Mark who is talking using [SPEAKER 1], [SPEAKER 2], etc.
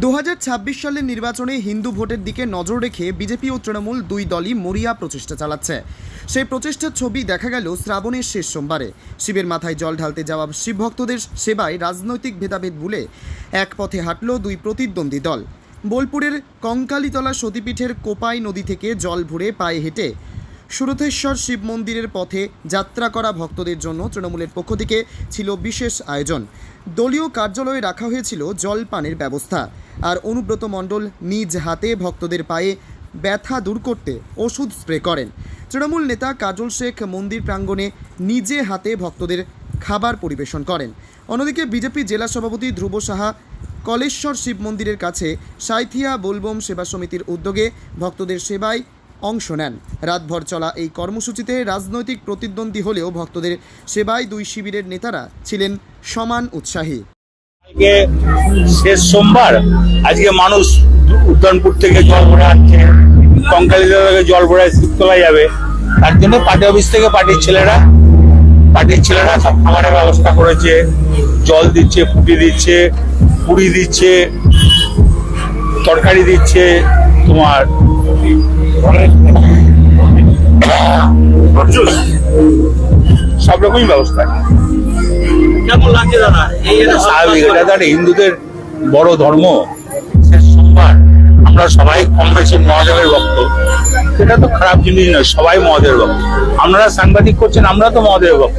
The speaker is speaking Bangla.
[SPEAKER 1] দু হাজার ছাব্বিশ সালের নির্বাচনে হিন্দু ভোটের দিকে নজর রেখে বিজেপি ও তৃণমূল দুই দলই মরিয়া প্রচেষ্টা চালাচ্ছে। সেই প্রচেষ্টার ছবি দেখা গেল শ্রাবণের শেষ সোমবারে। শিবের মাথায় জল ঢালতে যাওয়া শিবভক্তদের সেবায় রাজনৈতিক ভেদাভেদ ভুলে এক পথে হাঁটল দুই প্রতিদ্বন্দ্বী দল। বোলপুরের কঙ্কালীতলা সতীপীঠের কোপাই নদী থেকে জল ভরে পায়ে হেঁটে সুরথেশ্বর শিব মন্দিরের পথে যাত্রা করা ভক্তদের জন্য তৃণমূলের পক্ষ থেকে ছিল বিশেষ আয়োজন। দলীয় কার্যালয়ে রাখা হয়েছিল জল পানের ব্যবস্থা। আর অনুব্রত মণ্ডল নিজ হাতে ভক্তদের পায়ে ব্যথা দূর করতে ওষুধ স্প্রে করেন। তৃণমূল নেতা কাজল শেখ মন্দির প্রাঙ্গণে নিজে হাতে ভক্তদের খাবার পরিবেশন করেন। অন্যদিকে বিজেপি জেলা সভাপতি ধ্রুব সাহা কলেশ্বর শিব মন্দিরের কাছে সাঁইথিয়া বোলবম সেবা সমিতির উদ্যোগে ভক্তদের সেবায় অংশ নেন। রাতভর চলা এই কর্মসূচিতে রাজনৈতিক প্রতিদ্বন্দ্বী হলেও ভক্তদের সেবায় দুই শিবিরের নেতারা ছিলেন সমান উৎসাহী।
[SPEAKER 2] আজকে শেষ সোমবার, আজকে মানুষ উদ্যানপুর থেকে জল ভরে আসছে কঙ্কালী থেকে জল ভরে শিবতলা যাবে। তার জন্য পার্টি অফিস থেকে পার্টির ছেলেরা পার্টির ছেলেরা সব খাবারের ব্যবস্থা করেছে, জল দিচ্ছে ফুটি দিচ্ছে, পুরি দিচ্ছে, তরকারি দিচ্ছে, তোমার সব রকমই ব্যবস্থা
[SPEAKER 3] কেমন লাগছে দাদা?
[SPEAKER 2] স্বাভাবিক এটা তো হিন্দুদের বড় ধর্ম। সোমবার আমরা সবাই কম বেশি মহাদেবের ভক্ত। এটা তো খারাপ জিনিস নয় সবাই মহাদেবের ভক্ত। আপনারা সাংবাদিক করছেন আমরা তো মহাদেবের ভক্ত?